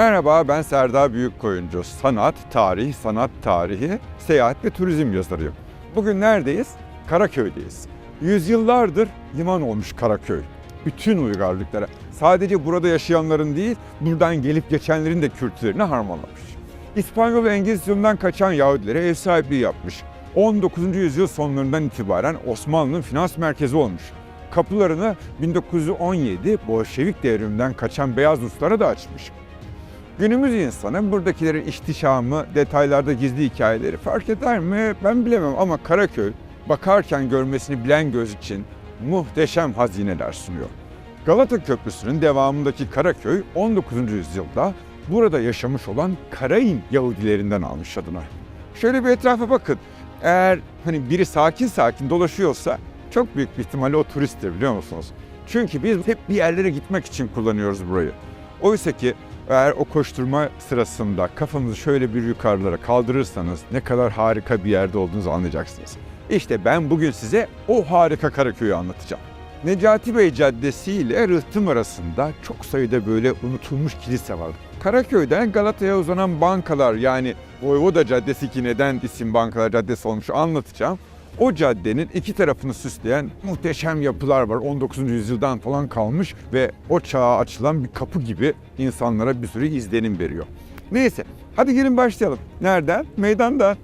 Merhaba ben Serdar Büyükkoyuncu. Sanat, tarih, sanat tarihi, seyahat ve turizm yazarıyım. Bugün neredeyiz? Karaköy'deyiz. Yüzyıllardır liman olmuş Karaköy. Bütün uygarlıklara, sadece burada yaşayanların değil, buradan gelip geçenlerin de kültürlerini harmanlamış. İspanyol ve Engizisyon'dan kaçan Yahudilere ev sahipliği yapmış. 19. yüzyıl sonlarından itibaren Osmanlı'nın finans merkezi olmuş. Kapılarını 1917 Bolşevik devriminden kaçan Beyaz Ruslara da açmış. Günümüz insanı buradakilerin ihtişamı, detaylarda gizli hikayeleri fark eder mi ben bilemem ama Karaköy bakarken görmesini bilen göz için muhteşem hazineler sunuyor. Galata Köprüsü'nün devamındaki Karaköy 19. yüzyılda burada yaşamış olan Karayin Yahudilerinden almış adını. Şöyle bir etrafa bakın. Eğer hani biri sakin sakin dolaşıyorsa çok büyük bir ihtimalle o turisttir biliyor musunuz? Çünkü biz hep bir yerlere gitmek için kullanıyoruz burayı. Oysa ki eğer o koşturma sırasında kafanızı şöyle bir yukarılara kaldırırsanız ne kadar harika bir yerde olduğunuzu anlayacaksınız. İşte ben bugün size o harika Karaköy'ü anlatacağım. Necati Bey Caddesi ile Rıhtım arasında çok sayıda böyle unutulmuş kilise var. Karaköy'den Galata'ya uzanan bankalar yani Voyvoda Caddesi ki neden isim Bankalar Caddesi olmuş anlatacağım. O caddenin iki tarafını süsleyen muhteşem yapılar var. 19. yüzyıldan falan kalmış ve o çağa açılan bir kapı gibi insanlara bir sürü izlenim veriyor. Neyse hadi gelin başlayalım. Nereden? Meydandan.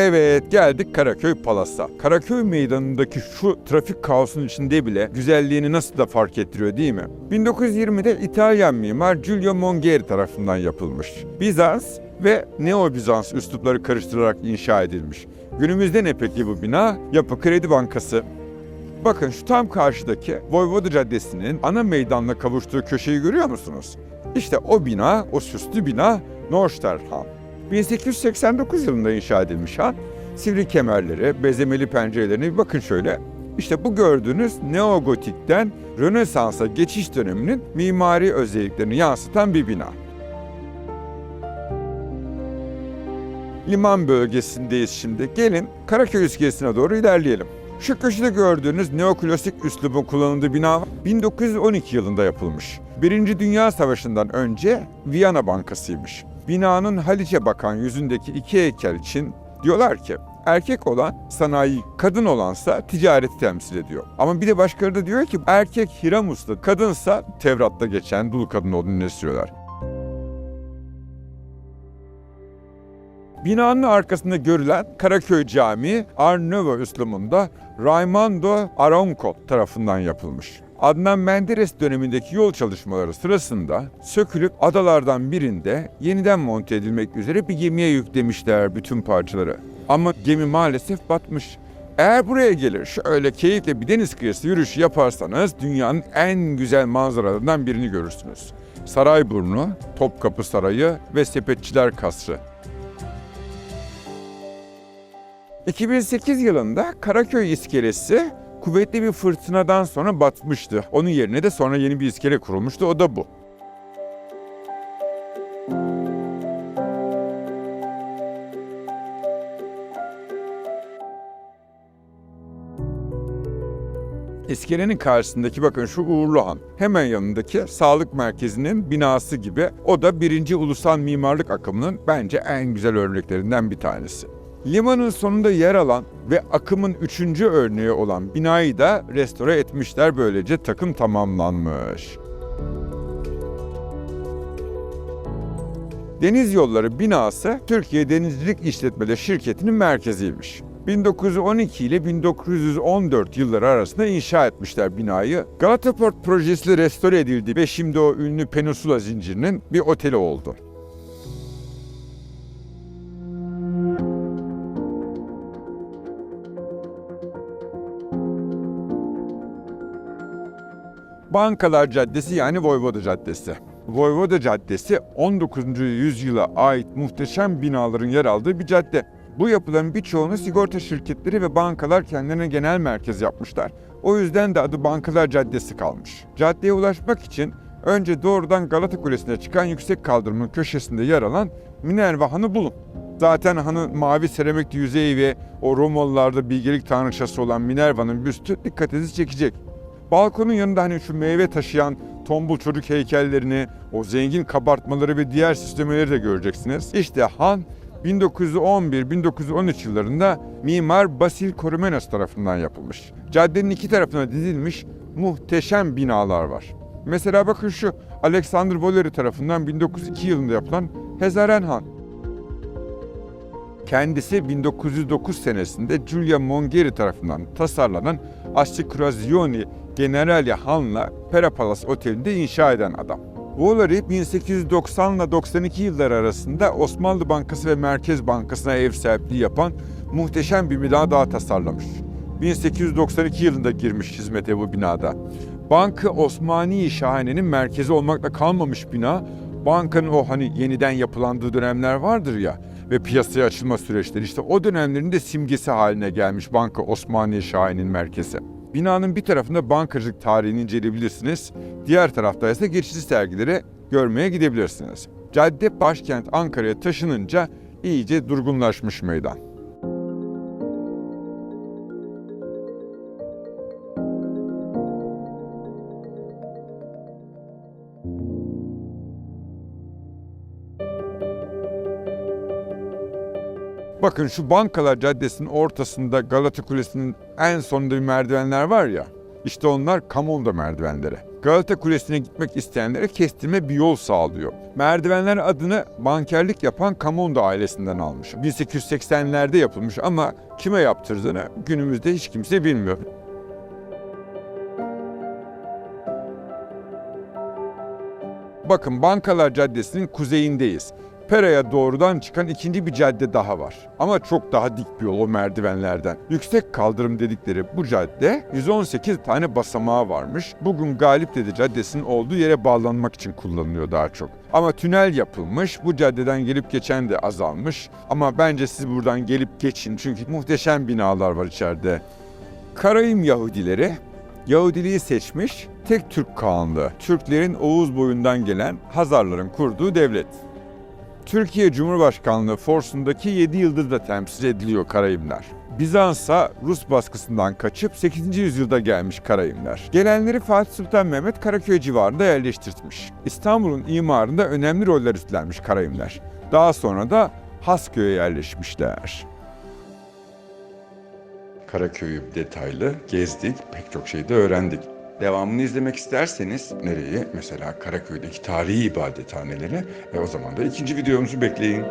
Evet geldik Karaköy Palas'a. Karaköy meydanındaki şu trafik kaosunun içinde bile güzelliğini nasıl da fark ettiriyor değil mi? 1920'de İtalyan mimar Giulio Mongeri tarafından yapılmış. Bizans ve Neo Bizans üslupları karıştırarak inşa edilmiş. Günümüzde ne peki bu bina? Yapı Kredi Bankası. Bakın şu tam karşıdaki Voyvoda Caddesi'nin ana meydanla kavuştuğu köşeyi görüyor musunuz? İşte o bina, o süslü bina Norsterham. 1889 yılında inşa edilmiş ha. Sivri kemerleri, bezemeli pencerelerine bir bakın şöyle. İşte bu gördüğünüz neogotikten Rönesans'a geçiş döneminin mimari özelliklerini yansıtan bir bina. Liman bölgesindeyiz şimdi. Gelin Karaköy iskelesine doğru ilerleyelim. Şu köşede gördüğünüz neoklasik üslubun kullanıldığı bina 1912 yılında yapılmış. Birinci Dünya Savaşı'ndan önce Viyana Bankası'ymış. Binanın Haliç'e bakan yüzündeki iki heykel için diyorlar ki erkek olan sanayi, kadın olansa ticareti temsil ediyor. Ama bir de başkaları da diyor ki erkek Hiramus'ta, kadınsa Tevrat'ta geçen dul kadın olduğunu istiyorlar. Binanın arkasında görülen Karaköy Camii Nouveau üslubunda Raimondo Aronco tarafından yapılmış. Adnan Menderes dönemindeki yol çalışmaları sırasında sökülüp adalardan birinde yeniden monte edilmek üzere bir gemiye yüklemişler bütün parçaları. Ama gemi maalesef batmış. Eğer buraya gelir şöyle keyifle bir deniz kıyısı yürüyüşü yaparsanız dünyanın en güzel manzaralarından birini görürsünüz. Sarayburnu, Topkapı Sarayı ve Sepetçiler Kasrı. 2008 yılında Karaköy iskelesi kuvvetli bir fırtınadan sonra batmıştı. Onun yerine de sonra yeni bir iskele kurulmuştu. O da bu. İskelenin karşısındaki bakın şu Uğurlu Han. Hemen yanındaki sağlık merkezinin binası gibi o da birinci ulusal mimarlık akımının bence en güzel örneklerinden bir tanesi. Limanın sonunda yer alan ve akımın üçüncü örneği olan binayı da restore etmişler. Böylece takım tamamlanmış. Deniz Yolları binası Türkiye Denizcilik İşletmeleri Şirketi'nin merkeziymiş. 1912 ile 1914 yılları arasında inşa etmişler binayı. Galata Port projesiyle restore edildi ve şimdi o ünlü Peninsula zincirinin bir oteli oldu. Bankalar Caddesi yani Voyvoda Caddesi. Voyvoda Caddesi 19. yüzyıla ait muhteşem binaların yer aldığı bir cadde. Bu yapıların birçoğunu sigorta şirketleri ve bankalar kendilerine genel merkez yapmışlar. O yüzden de adı Bankalar Caddesi kalmış. Caddeye ulaşmak için önce doğrudan Galata Kulesi'ne çıkan yüksek kaldırımın köşesinde yer alan Minerva Han'ı bulun. Zaten hanın mavi seramik yüzeyi ve o Romalılarda bilgelik tanrıçası olan Minerva'nın büstü dikkatinizi çekecek. Balkonun yanında hani şu meyve taşıyan tombul çocuk heykellerini, o zengin kabartmaları ve diğer süslemeleri de göreceksiniz. İşte han 1911-1913 yıllarında mimar Basil Korumenos tarafından yapılmış. Caddenin iki tarafına dizilmiş muhteşem binalar var. Mesela bakın şu Alexander Voleri tarafından 1902 yılında yapılan Hezaren Han. Kendisi 1909 senesinde Giulia Mongeri tarafından tasarlanan Assicurazioni Generale Han'la Pera Palace Oteli'nde inşa eden adam. Voleri 1890 ile 92 yılları arasında Osmanlı Bankası ve Merkez Bankası'na ev sahipliği yapan muhteşem bir bina daha tasarlamış. 1892 yılında girmiş hizmete bu binada. Bankı Osmani Şahane'nin merkezi olmakla kalmamış bina, bankanın o hani yeniden yapılandığı dönemler vardır ya ve piyasaya açılma süreçleri işte o dönemlerin de simgesi haline gelmiş Banka Osmaniye Şahin'in merkezi. Binanın bir tarafında bankacılık tarihini inceleyebilirsiniz. Diğer tarafta ise geçici sergileri görmeye gidebilirsiniz. Cadde başkent Ankara'ya taşınınca iyice durgunlaşmış meydan. Bakın şu Bankalar Caddesi'nin ortasında Galata Kulesi'nin en sonunda bir merdivenler var ya. İşte onlar Kamonda merdivenleri. Galata Kulesi'ne gitmek isteyenlere kestirme bir yol sağlıyor. Merdivenler adını bankerlik yapan Kamonda ailesinden almış. 1880'lerde yapılmış ama kime yaptırdığını günümüzde hiç kimse bilmiyor. Bakın Bankalar Caddesi'nin kuzeyindeyiz. Pera'ya doğrudan çıkan ikinci bir cadde daha var. Ama çok daha dik bir yol o merdivenlerden. Yüksek kaldırım dedikleri bu cadde 118 tane basamağı varmış. Bugün Galipdede Caddesi'nin olduğu yere bağlanmak için kullanılıyor daha çok. Ama tünel yapılmış. Bu caddeden gelip geçen de azalmış. Ama bence siz buradan gelip geçin çünkü muhteşem binalar var içeride. Karayim Yahudileri Yahudiliği seçmiş tek Türk Kağanlığı. Türklerin Oğuz boyundan gelen Hazarların kurduğu devlet. Türkiye Cumhurbaşkanlığı forsundaki 7 yıldız da temsil ediliyor Karayimler. Bizans'a Rus baskısından kaçıp 8. yüzyılda gelmiş Karayimler. Gelenleri Fatih Sultan Mehmet Karaköy civarında yerleştirmiş. İstanbul'un imarında önemli roller üstlenmiş Karayimler. Daha sonra da Hasköy'e yerleşmişler. Karaköy'ü detaylı gezdik, pek çok şey de öğrendik. Devamını izlemek isterseniz nereyi? Mesela Karaköy'deki tarihi ibadethaneleri. E o zaman da ikinci videomuzu bekleyin.